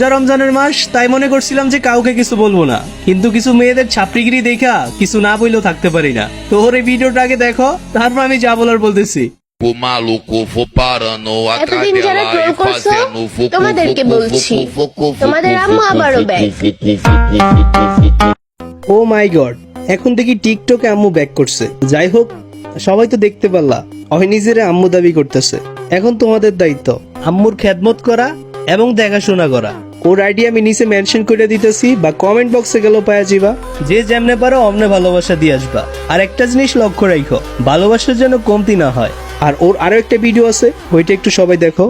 রোজা রমজানের মাস তাই মনে করছিলাম যে কাউকে কিছু বলব না কিন্তু কিছু মেয়েদের ছাপড়িগিরি দেখা কিছু না বললেও থাকতে পারি না তোর এই ভিডিওটা আগে দেখো তারপর আমি যা বলার বলতেছি O maluco for parando atrás এতদিন যারা dela troll e fazendo fucu, তোমাদেরকে বলছি fucu, fucu, fucu, তোমাদের আম্মু আবারও back fucu, fucu, fucu. Oh my God এখন দেখি টিকটকে আম্মু ব্যাক করছে যাই হোক সবাই তো দেখতে পারলা অয় নিজেরে আম্মু দাবি করতেছে এখন তোমাদের দায়িত্ব আম্মুর খেদমত করা এবং দেখাশোনা করা ওর আইডি আমি নিচে মেনশন করে দিতেছি বা কমেন্ট বক্সে গেল পাওয়া যাবা যে যেমনে পারো অমনে ভালোবাসা দিয়ে আসবা। আর একটা জিনিস লক্ষ্য রাখো ভালোবাসার যেন কমতি না হয়। আর ওর আরও একটা ভিডিও আছে ওইটা একটু সবাই দেখো।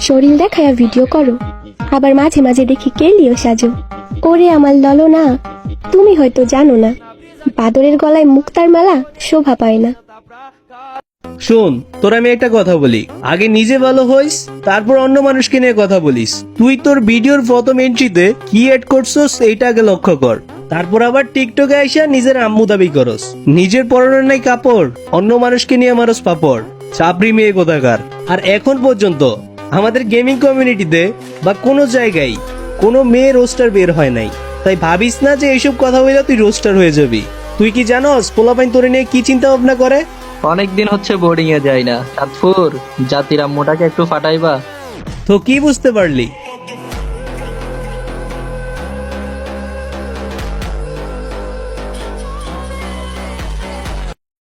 শরীর দেখায়া ভিডিও করো। আবার মাঝে মাঝে দেখি কেলিও সাজো। ওরে আমার ললো না তুমি হয়তো জানো না। বাদরের গলায় মুক্তার মালা শোভা পায় না। শোন, তোর আমি একটা কথা বলি। আগে নিজে ভালো হইস, তারপর অন্য মানুষকে নিয়ে কথা বলিস। তুই তোর ভিডিওর প্রথম এন্ট্রিতে কি এড করছস এইটা আগে লক্ষ্য কর। তারপর আবার টিকটকে আইসা নিজের আম্মু দাবি করস। নিজের পরনের নাই কাপড়, অন্য মানুষকে নিয়ে মারস পাপড়। চাপড়ি মেয়ে কোথাকার আর এখন পর্যন্ত আমাদের গেমিং কমিউনিটিতে বা কোনো জায়গায় কোনো মেয়ে রোস্টার বের হয় নাই। তাই ভাবিস না যে এইসব কথা বলে তুই রোস্টার হয়ে যাবি। তুই কি জানোস, পোলাপাইন তোরে নিয়ে কি চিন্তা ভাবনা করে? অনেকদিন হচ্ছে বোর্ডিং এ যাই না। চাঁদপুর জাতির মোটাকে একটু ফাটাইবা। তো কি বুঝতে পারলি?